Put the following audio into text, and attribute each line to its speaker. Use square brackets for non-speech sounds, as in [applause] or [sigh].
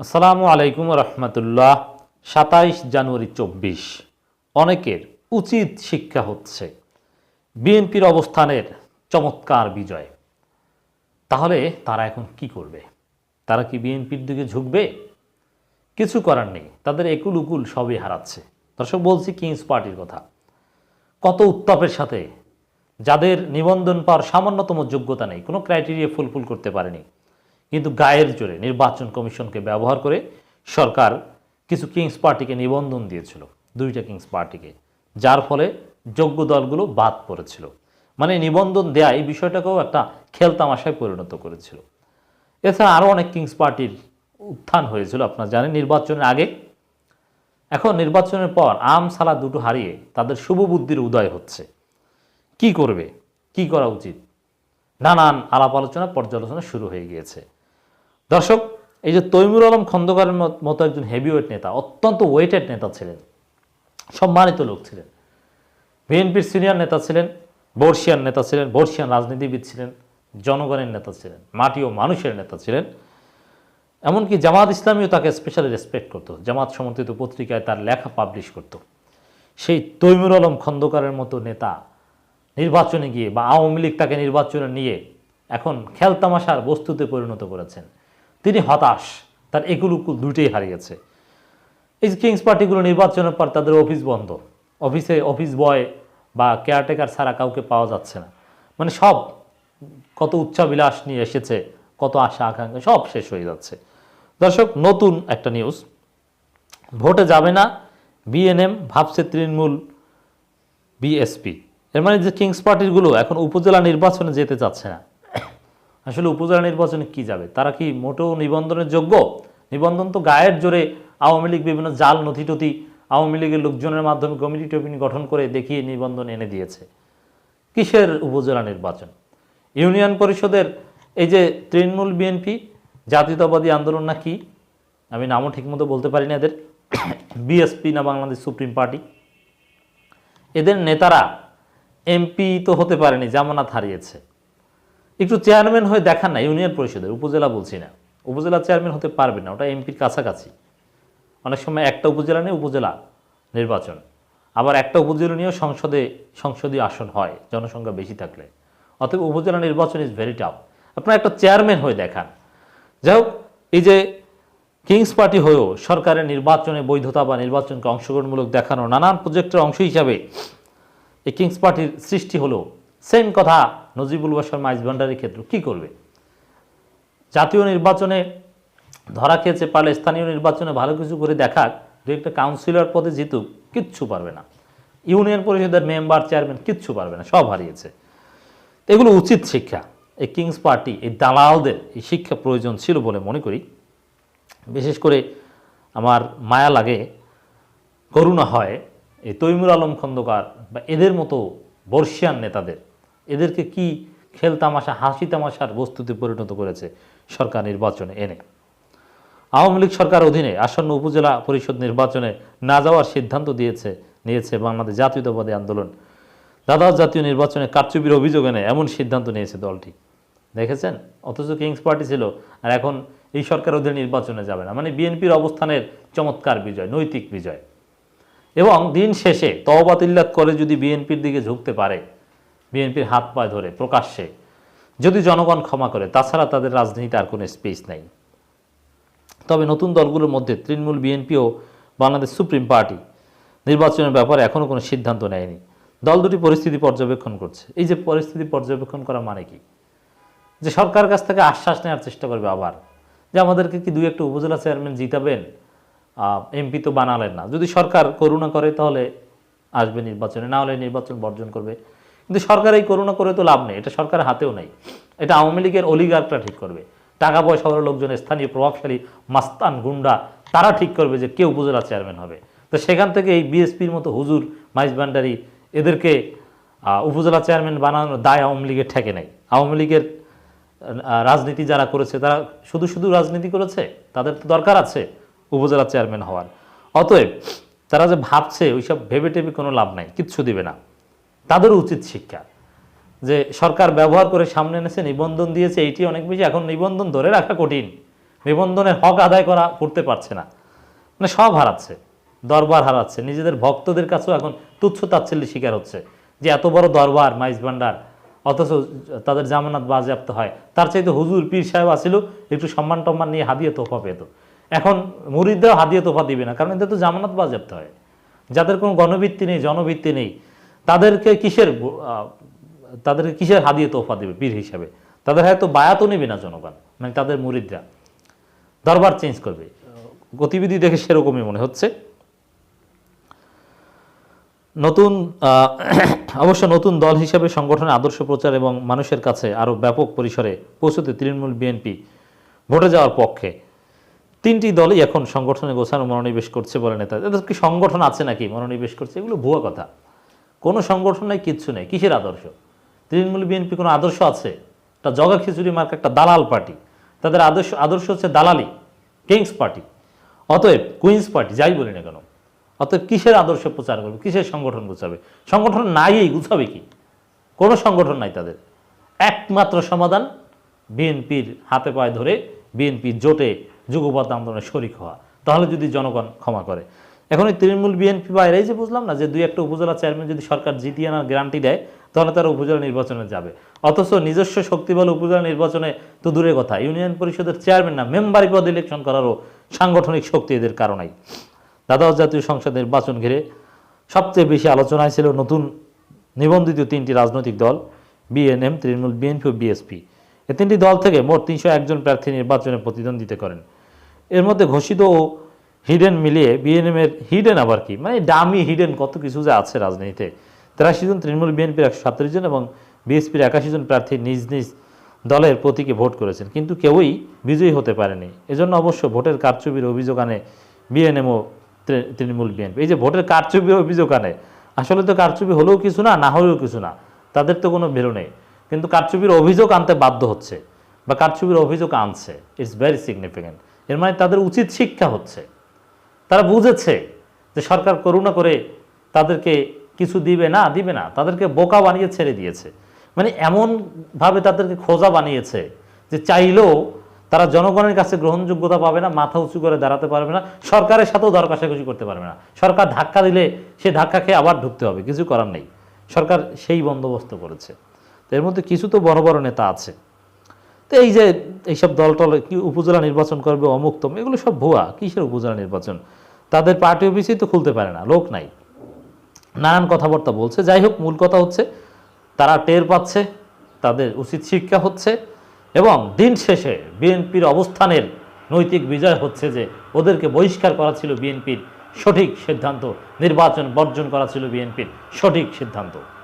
Speaker 1: আসসালামু আলাইকুম রহমতুল্লাহ, সাতাইশ জানুয়ারি চব্বিশ। অনেকের উচিত শিক্ষা হচ্ছে। বিএনপির অবস্থানের চমৎকার বিজয়। তাহলে তারা এখন কি করবে? তারা কি বিএনপির দিকে ঝুঁকবে? কিছু করার নেই। তাদের একুল উকুল সবই হারাচ্ছে। দর্শক, বলছি কিংস পার্টির কথা। কত উত্তাপের সাথে যাদের নিবন্ধন পাওয়ার সামান্যতম যোগ্যতা নেই, কোনো ক্রাইটেরিয়া ফুলফিল করতে পারেনি। কিন্তু গায়ের জোরে নির্বাচন কমিশনকে ব্যবহার করে সরকার কিছু কিংস পার্টিকে নিবন্ধন দিয়েছিল, দুইটা কিংস পার্টিকে, যার ফলে যোগ্য দলগুলো বাদ পড়েছিল। মানে নিবন্ধন দেয়া এই বিষয়টাকেও একটা খেলতামাশায় পরিণত করেছিল। এছাড়া আরও অনেক কিংস পার্টির উত্থান হয়েছিল, আপনারা জানেন নির্বাচনের আগে। এখন নির্বাচনের পর আম সালা দুটো হারিয়ে তাদের শুভ বুদ্ধির উদয় হচ্ছে। কি করবে? কি করা উচিত? নানান আলাপ আলোচনা পর্যালোচনা শুরু হয়ে গিয়েছে। দর্শক, এই যে তৈমুর আলম খন্দকারের মত- একজন হেভিওয়েট নেতা, অত্যন্ত ওয়েটেড নেতা ছিলেন, সম্মানিত লোক ছিলেন। বিএনপির সিনিয়র নেতা ছিলেন, বর্ষিয়ান নেতা ছিলেন, বর্ষিয়ান রাজনীতিবিদ ছিলেন, জনগণের নেতা ছিলেন, মাটি ও মানুষের নেতা ছিলেন। এমনকি জামাত ইসলামীও তাকে স্পেশালি রেসপেক্ট করতো, জামাত সমর্থিত পত্রিকায় তার লেখা পাবলিশ করত। সেই তৈমুর আলম খন্দকারের মতো নেতা নির্বাচনে গিয়ে বা আওয়ামী লীগ তাকে নির্বাচনে নিয়ে এখন খেলতামাশার বস্তুতে পরিণত করেছেন। তিনি হতাশ। তার একুল উকুল দুইটাই হারিয়েছে। এই কিংস পার্টিগুলো নির্বাচনের পর তাদের অফিস বন্ধ। অফিসে অফিস বয় বা কেয়ারটেকার ছাড়া কাউকে পাওয়া যাচ্ছে না। মানে সব কত উচ্চাবিলাস নিয়ে এসেছে, কত আশা, আকাঙ্ক্ষা, সব শেষ হয়ে যাচ্ছে। দর্শক, নতুন একটা নিউজ ভোটে যাবে না বিএনএম ভাবছে তৃণমূল বিএসপি এর মানে যে কিংস পার্টিগুলো এখন উপজেলা নির্বাচনে যেতে চাচ্ছে না। আসলে উপজেলা নির্বাচনে কি যাবে? তারা কি মোটেও নিবন্ধনের যোগ্য? নিবন্ধন তো গায়ের জোরে আওয়ামী লীগ বিভিন্ন জাল নথি টথি আওয়ামী লীগের লোকজনের মাধ্যমে কমিটি টমিটি গঠন করে দেখিয়ে নিবন্ধন এনে দিয়েছে। কিসের উপজেলা নির্বাচন? ইউনিয়ন পরিষদের এই যে তৃণমূল বিএনপি জাতীয়তাবাদী আন্দোলন না কি? আমি নামও ঠিকমতো বলতে পারি না এদের। বিএসপি না বাংলাদেশ সুপ্রিম পার্টি? এদের নেতারা এমপি তো হতে পারেনি, জামানাত হারিয়েছে। একটু চেয়ারম্যান হয়ে দেখান না ইউনিয়ন পরিষদের, উপজেলা বলছি না। উপজেলা চেয়ারম্যান হতে পারবে না, ওটা এমপির কাছাকাছি। অনেক সময় একটা উপজেলা নিয়ে উপজেলা নির্বাচন। আবার একটা উপজেলা নিয়েও সংসদে, সংসদীয় আসন হয়, জনসংখ্যা বেশি থাকলে। অতএব উপজেলা নির্বাচন ইজ ভেরি টাফ আপনারা একটা চেয়ারম্যান হয়ে দেখান। যাই হোক, এই যে কিংস পার্টি হয়েও সরকারের নির্বাচনে বৈধতা বা নির্বাচনকে অংশগ্রহণমূলক দেখানো নানান প্রজেক্টের অংশ হিসাবে এই কিংস পার্টির সৃষ্টি হলো। সেম কথা নজিবুল বাসার মাইজ ভান্ডারের ক্ষেত্রে। কি করবে? জাতীয় নির্বাচনে ধরা খেয়েছে পারলে স্থানীয় নির্বাচনে ভালো কিছু করে দেখাক দু একটা কাউন্সিলর পদে জিতুক, কিচ্ছু পারবে না। ইউনিয়ন পরিষদের মেম্বার, চেয়ারম্যান, কিচ্ছু পারবে না, সব হারিয়েছে। এগুলো উচিত শিক্ষা। এই কিংস পার্টি, এই দালালদের এই শিক্ষা প্রয়োজন ছিল বলে মনে করি। বিশেষ করে আমার মায়া লাগে, করুণা হয় এই তৈমুর আলম খন্দকার বা এদের মতো বর্ষিয়ান নেতাদের। এদেরকে কি খেল তামাশা, হাসি তামাশার বস্তুতে পরিণত করেছে সরকার নির্বাচনে এনে? আওয়ামী লীগ সরকার অধীনে আসন্ন উপজেলা পরিষদ নির্বাচনে না যাওয়ার সিদ্ধান্ত দিয়েছে, নিয়েছে বাংলাদেশ জাতীয়তাবাদী আন্দোলন। দাদা জাতীয় নির্বাচনে কারচুপির অভিযোগ এনে এমন সিদ্ধান্ত নিয়েছে দলটি। দেখেছেন? অথচ কিংস পার্টি ছিল, আর এখন এই সরকার অধীনে নির্বাচনে যাবে না। মানে বিএনপির অবস্থানের চমৎকার বিজয়, নৈতিক বিজয়। এবং দিন শেষে তওবাতিল্লাত করে যদি বিএনপির দিকে ঝুঁকতে পারে বিএনপির হাত পায়ে ধরে প্রকাশ্যে। যদি জনগণ ক্ষমা করে, তাছাড়া তাদের রাজনীতিতে আর কোনো স্পেস নাই। তবে নতুন দলগুলোর মধ্যে তৃণমূল বিএনপি ও বাংলাদেশ সুপ্রিম পার্টি নির্বাচনের ব্যাপারে এখনও কোনো সিদ্ধান্ত নেয়নি। দল দুটি পরিস্থিতি পর্যবেক্ষণ করছে। এই যে পরিস্থিতি পর্যবেক্ষণ করা মানে কি? যে সরকার কাছ থেকে আশ্বাস নেওয়ার চেষ্টা করবে আবার। যে আমাদেরকে কি দুই একটা উপজেলা চেয়ারম্যান জিতাবেন? এমপি তো বানালেন না। যদি সরকার করুণা করে, তাহলে আসবে নির্বাচনে। না হলে নির্বাচন বর্জন করবে। কিন্তু সরকার এই করুণা করে তো লাভ নেই, এটা সরকারের হাতেও নেই। এটা আওয়ামী লীগের অলিগার্করা ঠিক করবে। টাকা পয়সা হওয়ার লোকজন, স্থানীয় প্রভাবশালী মাস্তান, গুন্ডা, তারা ঠিক করবে যে কে উপজেলা চেয়ারম্যান হবে। তো সেখান থেকে এই বিএসপির মতো হুজুর, মাইজ ভান্ডারি, এদেরকে উপজেলা চেয়ারম্যান বানানোর দায় আওয়ামী লীগের ঠেকে নেই। আওয়ামী লীগের রাজনীতি যারা করেছে, তারা শুধু শুধু রাজনীতি করেছে? তাদের তো দরকার আছে উপজেলা চেয়ারম্যান হওয়ার। অতএব, তারা যে ভাবছে, ওইসব ভেবে টেবে কোনো লাভ নাই, কিচ্ছু দিবে না। তাদেরও উচিত শিক্ষা। যে সরকার ব্যবহার করে সামনে এনেছে, নিবন্ধন দিয়েছে, এইটি অনেক বেশি। এখন নিবন্ধন ধরে রাখা কঠিন। নিবন্ধনের হক আদায় করা করতে পারছে না। মানে সব হারাচ্ছে। দরবার হারাচ্ছে। নিজেদের ভক্তদের কাছেও এখন তুচ্ছ তাচ্ছিল্যের শিকার হচ্ছে। যে এত বড় দরবার, মাইজ ভান্ডার, অথচ তাদের জামানত বাজেয়াপ্ত হয়। তার চাইতে হুজুর, পীর সাহেব আসিল, একটু সম্মান টম্মান নিয়ে হাদিয়ে তোফা পেত। এখন মুরিদরাও হাদিয়ে তোফা দিবে না, কারণ এদের তো জামানত বাজেয়াপ্ত হয়। যাদের কোনো গণভিত্তি নেই জনভিত্তি নেই তাদেরকে কিসের তাদেরকে কিসের হাদিয়ে তোফা দেবে পীর হিসাবে? তাদের হয়তো বায়াতও নেবে না জনগণ মানে তাদের মুরিদরা। দরবার চেঞ্জ করবে। গতিবিধি দেখে সেরকমই মনে হচ্ছে। নতুন [coughs] অবশ্য নতুন দল হিসেবে সংগঠনের আদর্শ প্রচার এবং মানুষের কাছে আরও ব্যাপক পরিসরে পৌঁছতে তৃণমূল বিএনপি ভোটে যাওয়ার পক্ষে তিনটি দলই এখন সংগঠনে গোছানো মনোনিবেশ করছে বলে নেতা এদের কি সংগঠন আছে নাকি মনোনিবেশ করছে? এগুলো ভুয়া কথা। কোনো সংগঠন নাই, কিচ্ছু নেই। কিসের আদর্শ? তৃণমূল বিএনপি কোনো আদর্শ আছে? একটা জগা খিচুড়ি মার্কা একটা দালাল পার্টি। তাদের আদর্শ আদর্শ হচ্ছে দালালি, কিংস পার্টি। অতএব কুইন্স পার্টি, যাই বলি না কেন, অতএব কিসের আদর্শ প্রচার করবে? কিসের সংগঠন গুছাবে? সংগঠন নাই এই গুছাবে কি? কোনো সংগঠন নাই তাদের। একমাত্র সমাধান বিএনপির হাতে পায়ে ধরে বিএনপির জোটে যুগপথ আন্দোলনে শরিক হওয়া। তাহলে যদি জনগণ ক্ষমা করে। এখন এই তৃণমূল বিএনপি বাইরে, এই যে বুঝলাম না যে দুই একটা উপজেলা চেয়ারম্যান যদি সরকার জিতিয়ে আনার গ্যারান্টি দেয়, তাহলে তারা উপজেলা নির্বাচনে যাবে। অথচ নিজস্ব শক্তি বলে উপজেলা নির্বাচনে তো দূরের কথা, ইউনিয়ন পরিষদের চেয়ারম্যান না মেম্বারি পদ ইলেকশন করারও সাংগঠনিক শক্তি এদের কারণেই। দ্বাদশ জাতীয় সংসদ নির্বাচন ঘিরে সবচেয়ে বেশি আলোচনায় ছিল নতুন নিবন্ধিত তিনটি রাজনৈতিক দল, বিএনএম, তৃণমূল বিএনপি ও বিএসপি। এ তিনটি দল থেকে মোট তিনশো একজন প্রার্থী নির্বাচনে প্রতিদ্বন্দ্বিতা করেন। এর মধ্যে ঘোষিত ও হিডেন মিলিয়ে বিএনএম এর হিডেন আবার কি? মানে ডামি হিডেন কত কিছু যে আছে রাজনীতিতে। তেরাশি জন তৃণমূল বিএনপির একশো সাতত্রিশ জন এবং বিএসপির একাশি জন প্রার্থী নিজ নিজ দলের প্রতীকে ভোট করেছেন। কিন্তু কেউই বিজয়ী হতে পারেনি। এজন্য অবশ্য ভোটের কারচুপির অভিযোগ আনে বিএনএম ও তৃ- তৃণমূল বিএনপি এই যে ভোটের কারচুপির অভিযোগ আনে, আসলে তো কারচুপি হলেও কিছু না না হলেও কিছু না। তাদের তো কোনো ভ্যালু নেই। কিন্তু কারচুপির অভিযোগ আনতে বাধ্য হচ্ছে বা কারচুপির অভিযোগ আনছে। ইটস ভেরি সিগনিফিক্যান্ট এর মানে তাদের উচিত শিক্ষা হচ্ছে। তারা বুঝেছে যে সরকার করুণা করে তাদেরকে কিছু দিবে না দিবে না, তাদেরকে বোকা বানিয়ে ছেড়ে দিয়েছে। মানে এমনভাবে তাদেরকে খোঁজা বানিয়েছে যে চাইলেও তারা জনগণের কাছে গ্রহণযোগ্যতা পাবে না, মাথা উঁচু করে দাঁড়াতে পারবে না, সরকারের সাথেও দর কষাকষি করতে পারবে না। সরকার ধাক্কা দিলে সে ধাক্কা খেয়ে আবার ঢুকতে হবে, কিছু করার নেই। সরকার সেই বন্দোবস্ত করেছে। তো এর মধ্যে কিছু তো বড় বড় নেতা আছে। তো এই যে এইসব দল টল কি উপজেলা নির্বাচন করবে, অমুক তম এগুলো সব ভুয়া। কিসের উপজেলা নির্বাচন? তাদের পার্টি অফিসেই তো খুলতে পারে না, লোক নাই। নানান কথাবার্তা বলছে। যাই হোক, মূল কথা হচ্ছে, তারা টের পাচ্ছে, তাদের উচিত শিক্ষা হচ্ছে এবং দিন শেষে বিএনপির অবস্থানের নৈতিক বিজয় হচ্ছে যে ওদেরকে বহিষ্কার করা ছিল বিএনপির সঠিক সিদ্ধান্ত, নির্বাচন বর্জন করা ছিল বিএনপির সঠিক সিদ্ধান্ত।